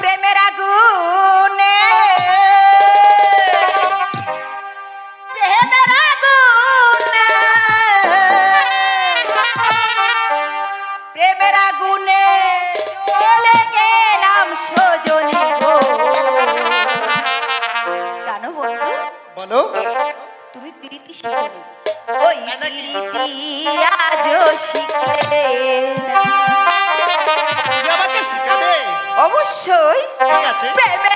প্রেমের আগুনে। প্রেমের আগুনে। প্রেমের আগুনে জ্বলে গেলাম সজনী জানো বন্ধু বলো। তুমি প্রীতি শিখনি ওই প্রীতি আজও শিখলে। আমাকে শিখাবে? অবশ্যই। ঠিক আছে। প্রেম